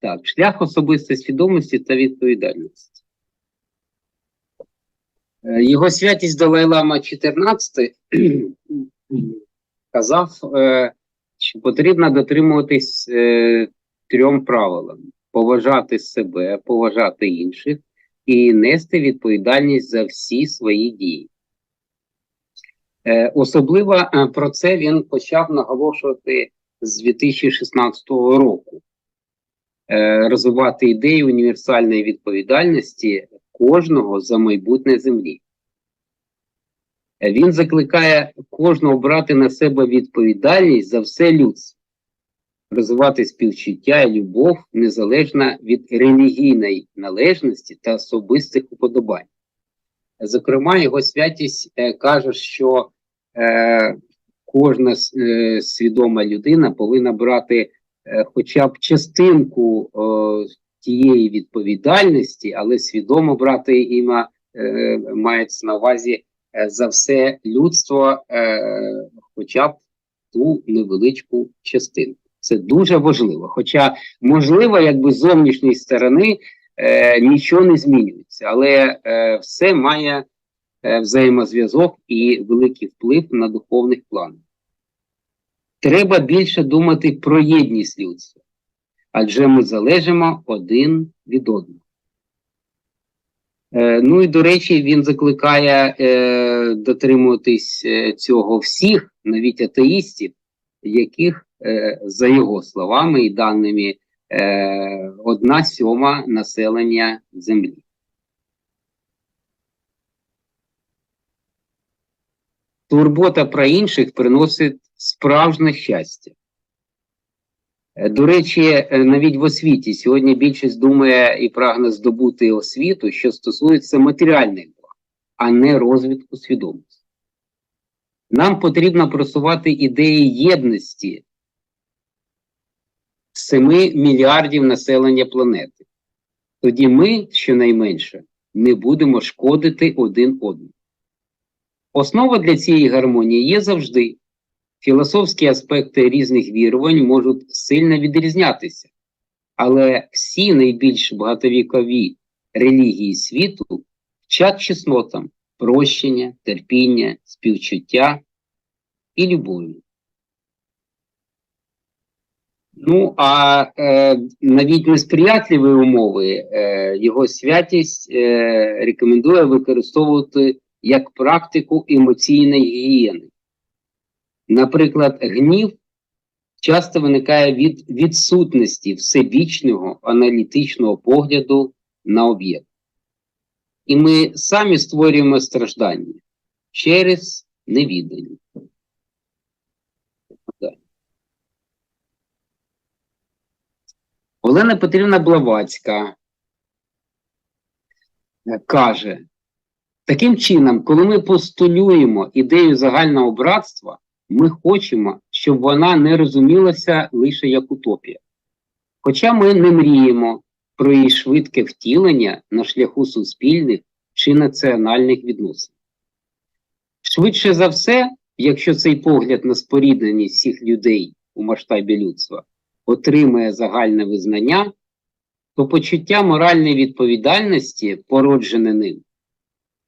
Так, шлях особистої свідомості та відповідальності. Е, Його святість Далай-Лама 14 казав, е, що потрібно дотримуватись е, трьом правилам: поважати себе, поважати інших і нести відповідальність за всі свої дії. Особливо про це він почав наголошувати з 2016 року. Е, Розвивати ідею універсальної відповідальності кожного за майбутнє землі. Е, Він закликає кожного брати на себе відповідальність за все людство, розвивати співчуття і любов незалежно від релігійної належності та особистих уподобань. Зокрема, його святість е, каже, що е, кожна е, свідома людина повинна брати хоча б частинку е, тієї відповідальності, але свідомо брати іма е, мається на увазі е, за все людство, е, хоча б ту невеличку частинку. Це дуже важливо. Хоча, можливо, якби з зовнішньої сторони е, нічого не змінюється, але е, все має е, взаємозв'язок і великий вплив на духовних планах. Треба більше думати про єдність людства, адже ми залежимо один від одного. Е, ну і до речі, він закликає е, дотримуватись е, цього всіх, навіть атеїстів, яких, е, за його словами і даними, е, одна сьома населення землі. Турбота про інших приносить справжнє щастя. Е, До речі, е, навіть в освіті сьогодні більшість думає і прагне здобути освіту, що стосується матеріальних благ, а не розвитку свідомості. Нам потрібно просувати ідеї єдності 7 мільярдів населення планети. Тоді ми, щонайменше, не будемо шкодити один одному. Основа для цієї гармонії є завжди. Філософські аспекти різних вірувань можуть сильно відрізнятися, але всі найбільш багатовікові релігії світу вчать чеснотам прощення, терпіння, співчуття і любові. Ну, а е, навіть несприятливі умови е, його святість е, рекомендує використовувати як практику емоційної гігієни. Наприклад, гнів часто виникає від відсутності всебічного аналітичного погляду на об'єкт. І ми самі створюємо страждання через невідання. Олена Петрівна Блавацька каже, таким чином, коли ми постулюємо ідею загального братства, ми хочемо, щоб вона не розумілася лише як утопія. Хоча ми не мріємо про її швидке втілення на шляху суспільних чи національних відносин. Швидше за все, якщо цей погляд на спорідненість всіх людей у масштабі людства отримає загальне визнання, то почуття моральної відповідальності, породжене ним,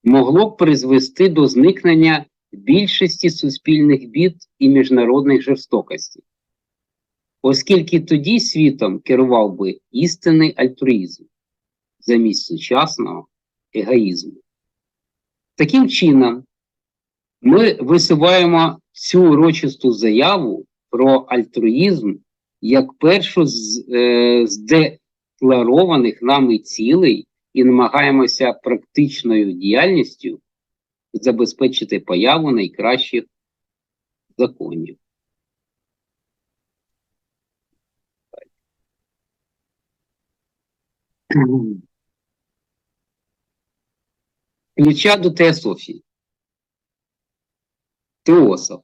могло б призвести до зникнення більшості суспільних бід і міжнародних жорстокостей, оскільки тоді світом керував би істинний альтруїзм замість сучасного егоїзму. Таким чином, ми висуваємо цю урочисту заяву про альтруїзм як першу з, е, з декларованих нами цілей і намагаємося практичною діяльністю забезпечити появу найкращих законів. Ключа до теософії. Теософ.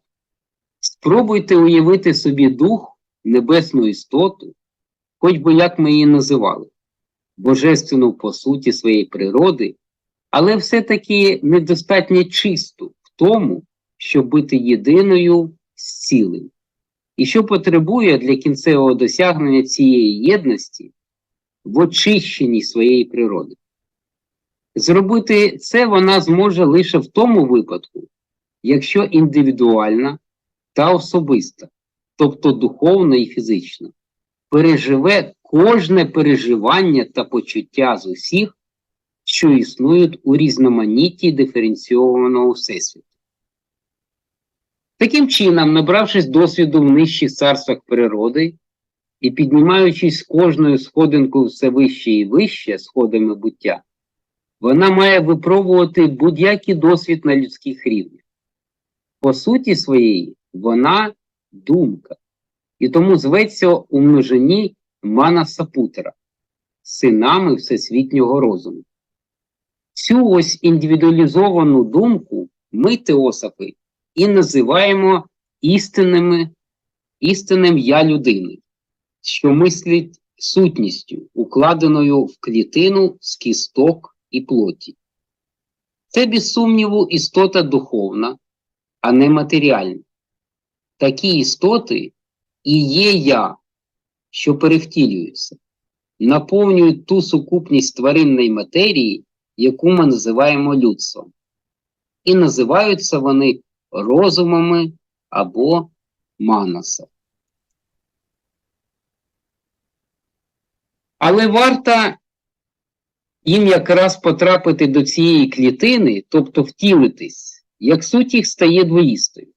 Спробуйте уявити собі дух, небесну істоту, хоч би як ми її називали, божественну по суті своєї природи, але все-таки недостатньо чисту в тому, щоб бути єдиною з цілим. І що потребує для кінцевого досягнення цієї єдності в очищенні своєї природи. Зробити це вона зможе лише в тому випадку, якщо індивідуальна та особиста, тобто духовна і фізична, переживе кожне переживання та почуття з усіх, що існують у різноманітті диференційованого всесвіту. Таким чином, набравшись досвіду в нижчих царствах природи і піднімаючись кожною сходинкою все вище і вище сходами буття, вона має випробувати будь-який досвід на людських рівнях. По суті своєї, вона думка, і тому зветься у множині Мана Сапутера, синами всесвітнього розуму. Цю ось індивідуалізовану думку ми, теософи, і називаємо істинними, істинним я людини, що мислить сутністю, укладеною в клітину з кісток і плоті. Це, без сумніву, істота духовна, а не матеріальна. Такі істоти і є я, що перевтілюються, наповнюють ту сукупність тваринної матерії, яку ми називаємо людством. І називаються вони розумами або манаса. Але варто їм якраз потрапити до цієї клітини, тобто втілитись, як суть їх стає двоїстою.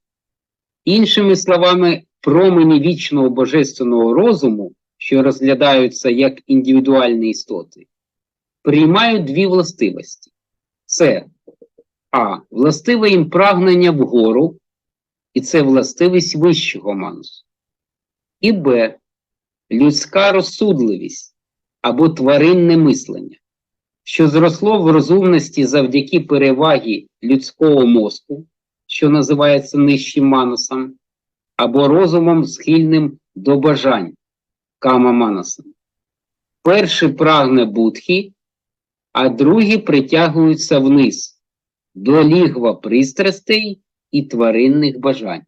Іншими словами, промені вічного божественного розуму, що розглядаються як індивідуальні істоти, приймають дві властивості. Це А. Властиве їм прагнення вгору, і це властивість вищого манусу. І Б. Людська розсудливість або тваринне мислення, що зросло в розумності завдяки перевагі людського мозку, що називається нижчим манусом, або розумом схильним до бажань кама манасом. Перший прагне будхи, а другі притягуються вниз до лігва пристрастей і тваринних бажань.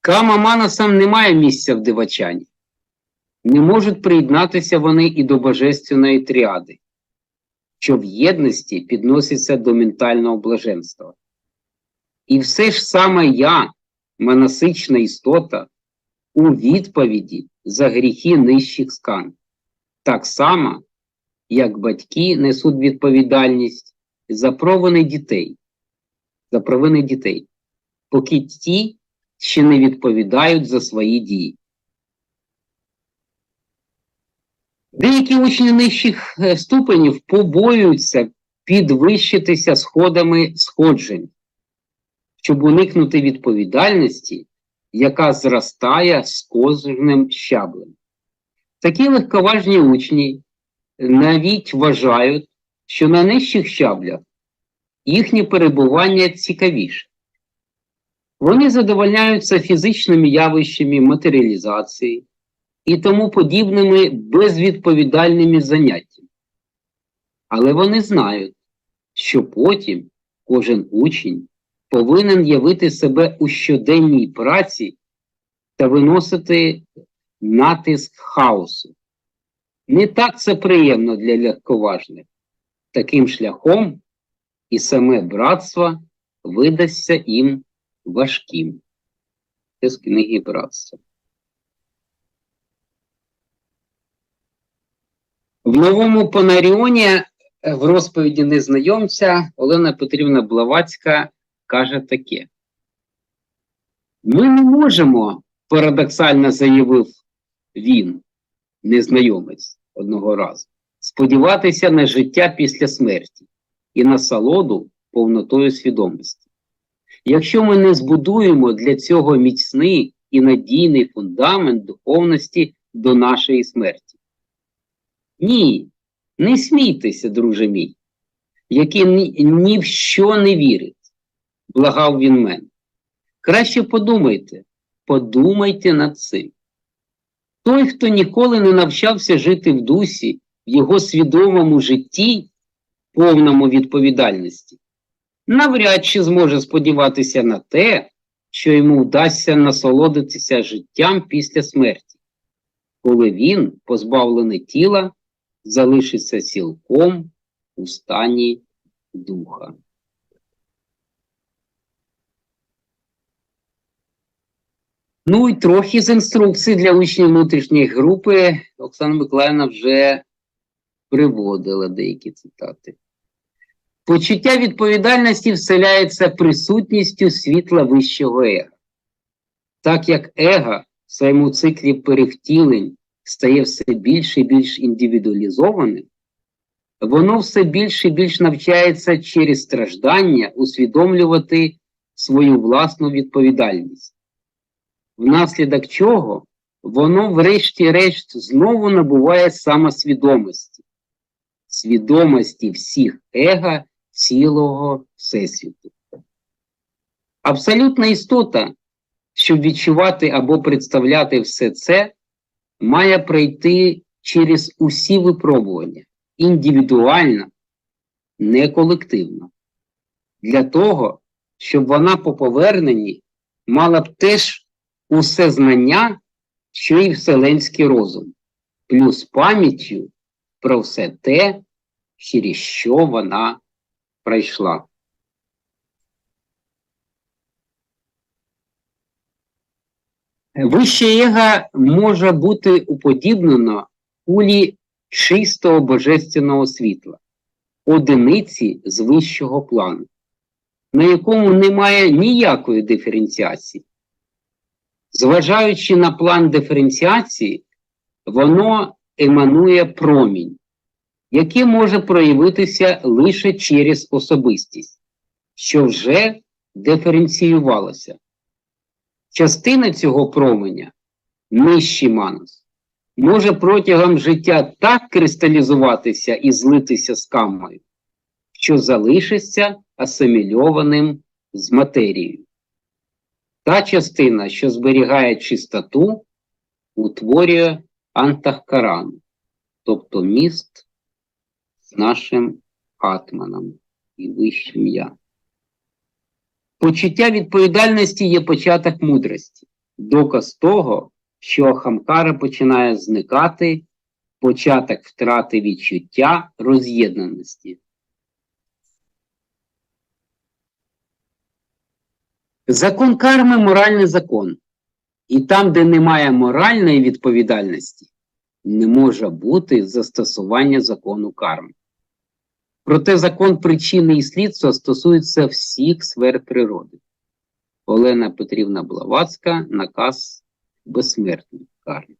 Кама манасам немає місця в дивачанні. Не можуть приєднатися вони і до божественної тріади, що в єдності підноситься до ментального блаженства. І все ж саме я, манасична істота, у відповіді за гріхи нижчих скан, так само, як батьки несуть відповідальність за провини дітей, за провини дітей, поки ті ще не відповідають за свої дії. Деякі учні нижчих е, ступенів побоюються підвищитися сходами сходжень, щоб уникнути відповідальності, яка зростає з кожним щаблем. Такі легковажні учні навіть вважають, що на нижчих щаблях їхнє перебування цікавіше. Вони задовольняються фізичними явищами матеріалізації і тому подібними безвідповідальними заняттями. Але вони знають, що потім кожен учень повинен явити себе у щоденній праці та виносити натиск хаосу. Не так це приємно для легковажних. Таким шляхом і саме братство видасться їм важким. Це з книги братства. В новому Панаріоні е, в розповіді незнайомця Олена Петрівна Блавацька каже таке. Ми не можемо, парадоксально заявив він, незнайомець одного разу, сподіватися на життя після смерті і насолоду повнотою свідомості. Якщо ми не збудуємо для цього міцний і надійний фундамент духовності до нашої смерті. Ні, не смійтеся, друже мій, який ні, ні в що не вірить, благав він мене. Краще подумайте, подумайте над цим. Той, хто ніколи не навчався жити в дусі, в його свідомому житті, повному відповідальності, навряд чи зможе сподіватися на те, що йому вдасться насолодитися життям після смерті, коли він, позбавлений тіла, залишиться цілком у стані духа. Ну і трохи з інструкцій для учнів внутрішньої групи Оксана Миколаївна вже приводила деякі цитати. Почуття відповідальності вселяється присутністю світла вищого ега. Так як его в своєму циклі перевтілень стає все більш і більш індивідуалізованим, воно все більше і більш навчається через страждання усвідомлювати свою власну відповідальність, внаслідок чого воно, врешті-решт, знову набуває самосвідомості, свідомості всіх его цілого Всесвіту. Абсолютна істота, щоб відчувати або представляти все це, має пройти через усі випробування індивідуально, не колективно. Для того, щоб вона по поверненні мала б теж усе знання, що і вселенський розум, плюс пам'яттю про все те, через що вона пройшла. Вище его може бути уподібнено кулі чистого божественного світла, одиниці з вищого плану, на якому немає ніякої диференціації. Зважаючи на план диференціації, воно еманує промінь, який може проявитися лише через особистість, що вже диференціювалася. Частина цього променя, нижчий манус, може протягом життя так кристалізуватися і злитися з камою, що залишиться асимільованим з матерією. Та частина, що зберігає чистоту, утворює антахкарану, тобто міст з нашим атманом і вищим я. Почуття відповідальності є початок мудрості, доказ того, що Ахамкара починає зникати, початок втрати відчуття роз'єднаності. Закон карми моральний закон. І там, де немає моральної відповідальності, не може бути застосування закону карми. Проте закон причини і слідства стосується всіх сфер природи. Олена Петрівна Блавацька, наказ безсмертної карми.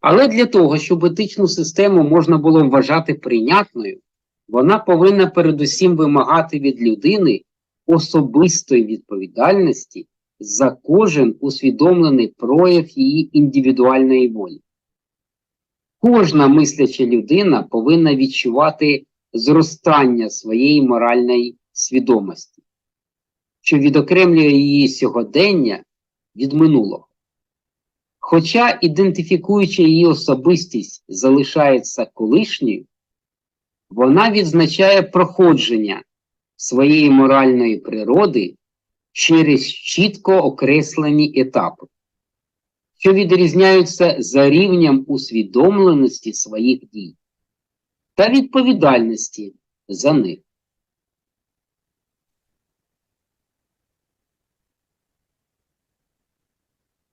Але для того, щоб етичну систему можна було вважати прийнятною, вона повинна передусім вимагати від людини особистої відповідальності за кожен усвідомлений прояв її індивідуальної волі. Кожна мисляча людина повинна відчувати зростання своєї моральної свідомості, що відокремлює її сьогодення від минулого. Хоча ідентифікуючи її особистість залишається колишньою, вона відзначає проходження своєї моральної природи через чітко окреслені етапи, що відрізняються за рівнем усвідомленості своїх дій та відповідальності за них.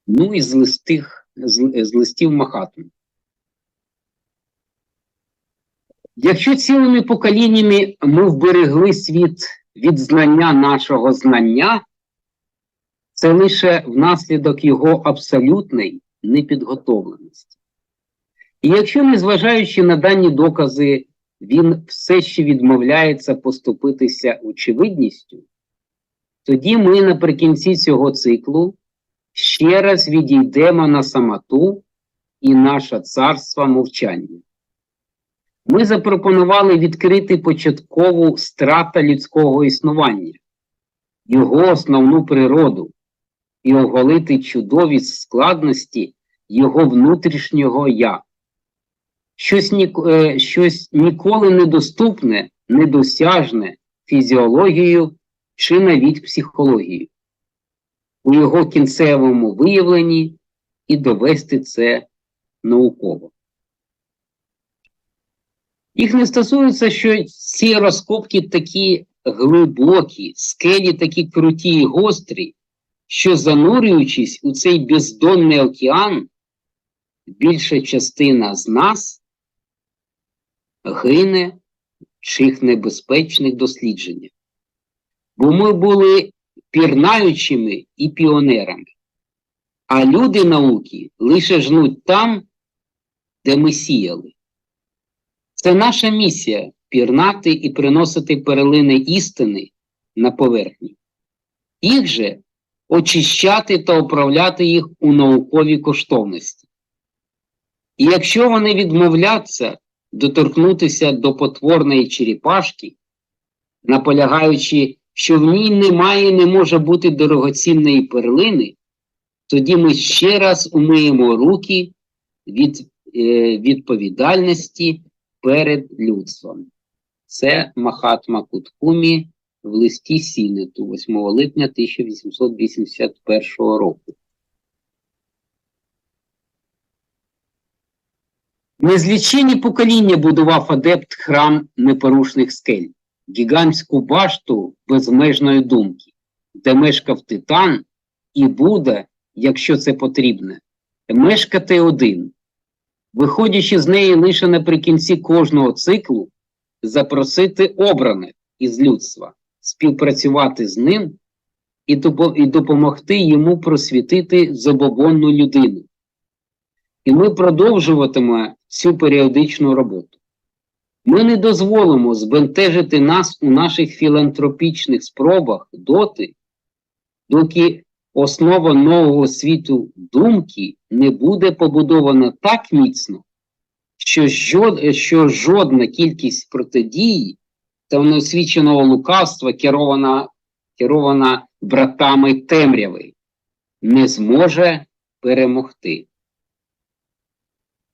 Ну і з листих, з, з листів Махатми. Якщо цілими поколіннями ми вберегли світ від знання нашого знання, це лише внаслідок його абсолютної непідготовленості. І якщо, незважаючи на дані докази, він все ще відмовляється поступитися очевидністю, тоді ми наприкінці цього циклу ще раз відійдемо на самоту і наше царство мовчання. Ми запропонували відкрити початкову страта людського існування, його основну природу і оголити чудові складності його внутрішнього я. Щось, ні, е, щось ніколи недоступне, недосяжне фізіологією чи навіть психологією. у його кінцевому виявленні і довести це науково. Їх не стосується, що ці розкопки такі глибокі, скелі такі круті і гострі, що занурюючись у цей бездонний океан, більша частина з нас гине в чих небезпечних дослідженнях. Бо ми були пірнаючими і піонерами, а люди науки лише жнуть там, де ми сіяли. Це наша місія пірнати і приносити перлини істини на поверхню. Їх же очищати та управляти їх у науковій коштовності. І якщо вони відмовляться доторкнутися до потворної черепашки, наполягаючи, що в ній немає і не може бути дорогоцінної перлини, тоді ми ще раз умиємо руки від е, відповідальності перед людством. Це Махатма Куткумі в листі Сінету 8 липня 1881 року. Незлічені покоління будував адепт храм непорушних скель, гігантську башту безмежної думки, де мешкав Титан і буде, якщо це потрібне, мешкати один, виходячи з неї лише наприкінці кожного циклу, запросити обраних із людства, співпрацювати з ним і, допомогти йому просвітити забобонну людину. І ми продовжуватимемо цю періодичну роботу. Ми не дозволимо збентежити нас у наших філантропічних спробах доти, доки основа нового світу думки не буде побудована так міцно, що, жод, що жодна кількість протидії та неосвіченого лукавства, керована, керована братами темряви, не зможе перемогти.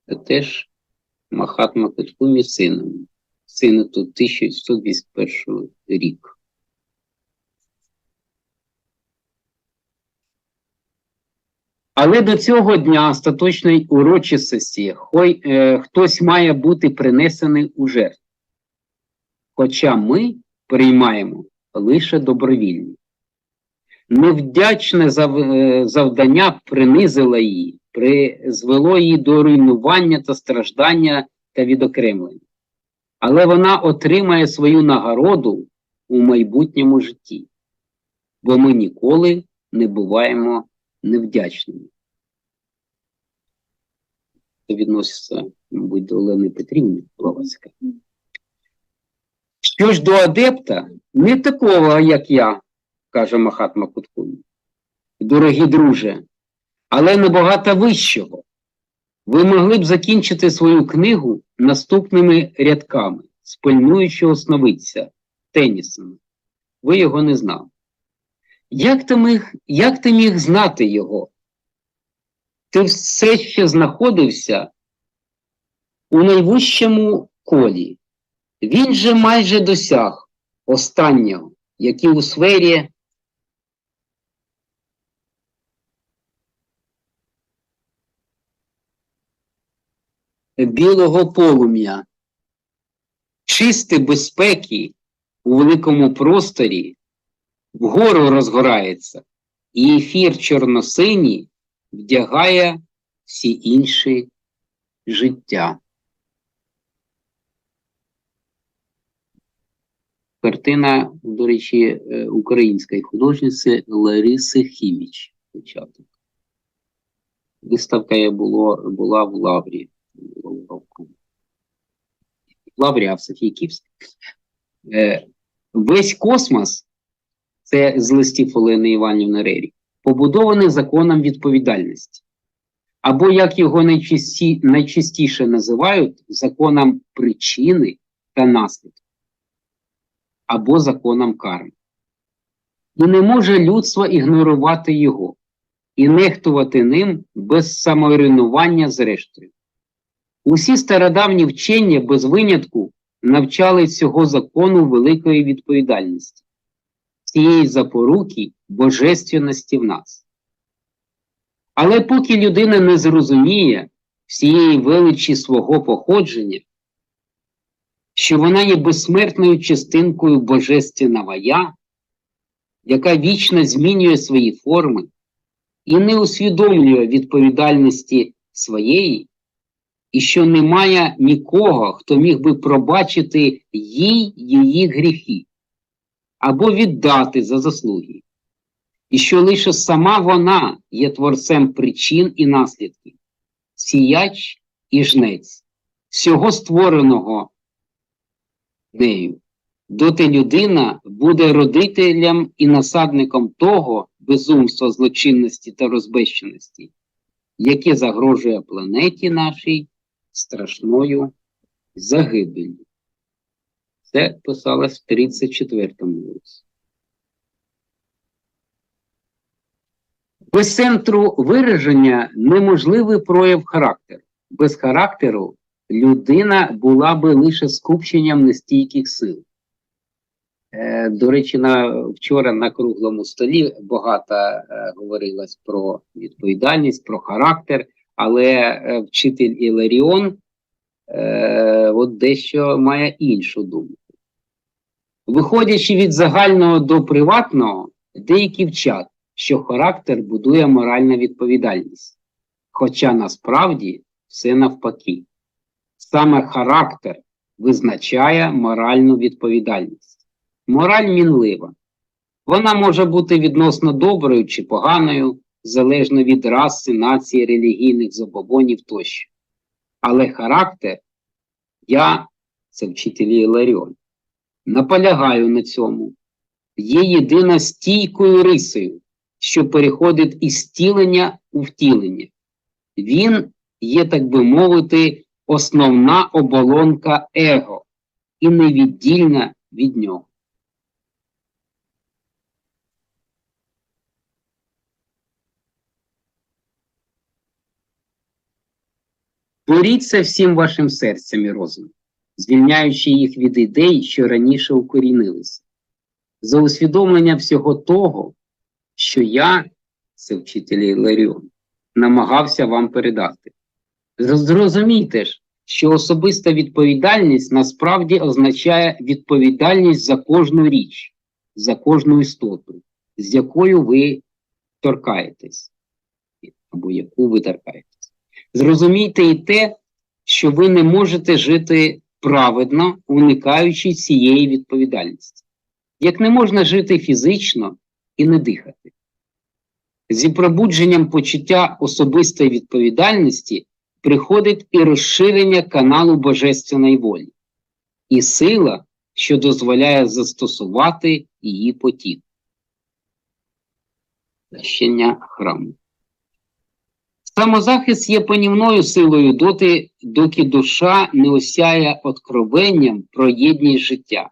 Це теж Махатма Куткумі сином. Сину тут 1921 рік. Але до цього дня остаточної урочистості хой, е, хтось має бути принесений у жертву. Хоча ми приймаємо лише добровільні. Невдячне е, завдання принизило її, призвело її до руйнування та страждання та відокремлення. Але вона отримає свою нагороду у майбутньому житті, бо ми ніколи не буваємо невдячними. Це відноситься, мабуть, до Олени Петрівни Блаватська. Що ж до адепта, не такого, як я, каже Махатма Куткумі. Дорогі друже, але набагато вищого. Ви могли б закінчити свою книгу наступними рядками з пильнуючого сновидця Теннісона. Ви його не знали. Як ти міг, як ти міг знати його? Ти все ще знаходився у найвищому колі. Він же майже досяг останнього, який у сфері білого полум'я, чисти безпеки у великому просторі вгору розгорається, і ефір чорносиній вдягає всі інші життя. Картина, до речі, е, української художниці Лариси Хіміч. Початок. Виставка я було, була в Лаврі. Лаврі, а в Софійківській. Е, весь космос, це з листів Олени Іванівни Рері, побудований законом відповідальності. Або, як його найчасті, найчастіше називають, законом причини та наслідку або законом карми. І не може людство ігнорувати його і нехтувати ним без саморуйнування зрештою. Усі стародавні вчення без винятку навчали цього закону великої відповідальності. Цієї запоруки божественності в нас. Але поки людина не зрозуміє всієї величі свого походження, що вона є безсмертною частинкою Божественного Я, яка вічно змінює свої форми і не усвідомлює відповідальності своєї, і що немає нікого, хто міг би пробачити їй її гріхи або віддати за заслуги, і що лише сама вона є творцем причин і наслідків, сіяч і жнець, всього створеного нею. Доти людина буде родителем і насадником того безумства злочинності та розбещеності, яке загрожує планеті нашій страшною загибелью. Це писалось в 34-му році. Без центру вираження неможливий прояв характеру. Без характеру людина була би лише скупченням нестійких сил. Е, До речі, на, вчора на круглому столі багато е, говорилось про відповідальність, про характер, але е, вчитель Іларіон е, от дещо має іншу думку. Виходячи від загального до приватного, деякі вчать, що характер будує моральна відповідальність. Хоча насправді все навпаки. Саме характер визначає моральну відповідальність. Мораль мінлива. Вона може бути відносно доброю чи поганою, залежно від раси, нації, релігійних забобонів тощо. Але характер, я, це вчитель Іларіон, наполягаю на цьому, є єдино стійкою рисою, що переходить із втілення у втілення. Він є, так би мовити, основна оболонка его і невіддільна від нього. Боріться всім вашим серцем і розумом, звільняючи їх від ідей, що раніше укорінилися, за усвідомлення всього того, що я, це вчитель Іларіон, намагався вам передати. Зрозумійте ж, що особиста відповідальність насправді означає відповідальність за кожну річ, за кожну істоту, з якою ви торкаєтесь, або яку ви торкаєтесь. Зрозумійте і те, що ви не можете жити праведно, уникаючи цієї відповідальності. Як не можна жити фізично і не дихати. Зі пробудженням почуття особистої відповідальності приходить і розширення каналу Божественної волі, і сила, що дозволяє застосувати її потік. Храму. Самозахист є панівною силою доти, доки душа не осяє откровенням про єдність життя.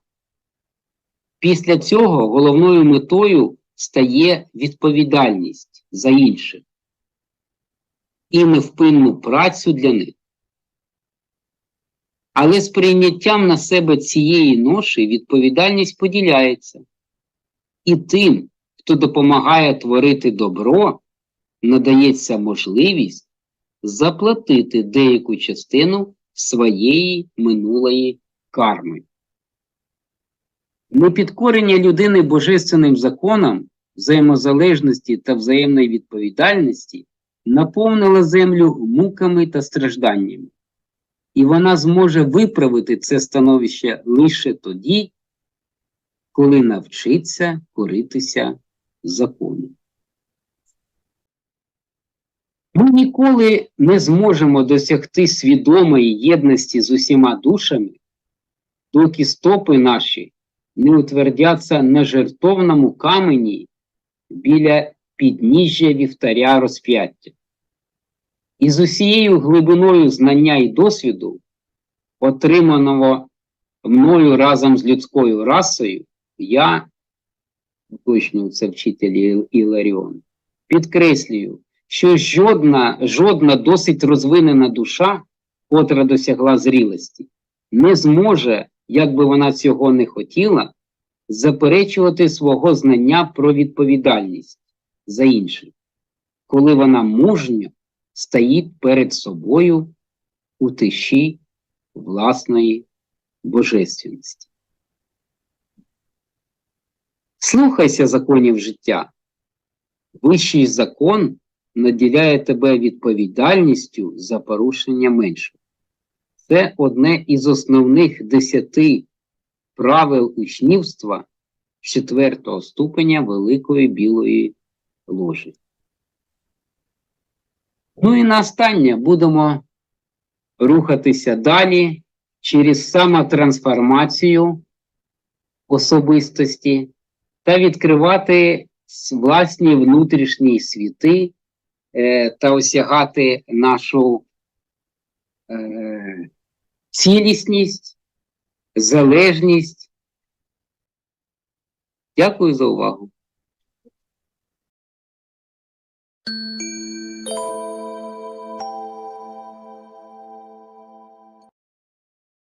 Після цього головною метою стає відповідальність за інших і невпинну працю для них. Але з прийняттям на себе цієї ноші відповідальність поділяється. І тим, хто допомагає творити добро, надається можливість заплатити деяку частину своєї минулої карми. Непідкорення людини божественним законам взаємозалежності та взаємної відповідальності наповнила землю муками та стражданнями, і вона зможе виправити це становище лише тоді, коли навчиться коритися закону. Ми ніколи не зможемо досягти свідомої єдності з усіма душами, доки стопи наші не утвердяться на жертовному камені біля підніжжя вівтаря розп'яття. І з усією глибиною знання і досвіду, отриманого мною разом з людською расою, я, точно це вчитель Іларіон, підкреслюю, що жодна, жодна досить розвинена душа, котра досягла зрілості, не зможе, як би вона цього не хотіла, заперечувати свого знання про відповідальність за інших, коли вона мужньо стоїть перед собою у тиші власної божественності. Слухайся законів життя. Вищий закон наділяє тебе відповідальністю за порушення меншого. Це одне із основних десяти правил учнівства четвертого ступеня Великої Білої ложі. Ну і на останнє будемо рухатися далі через самотрансформацію особистості та відкривати власні внутрішні світи та осягати нашу е, цілісність, залежність. Дякую за увагу.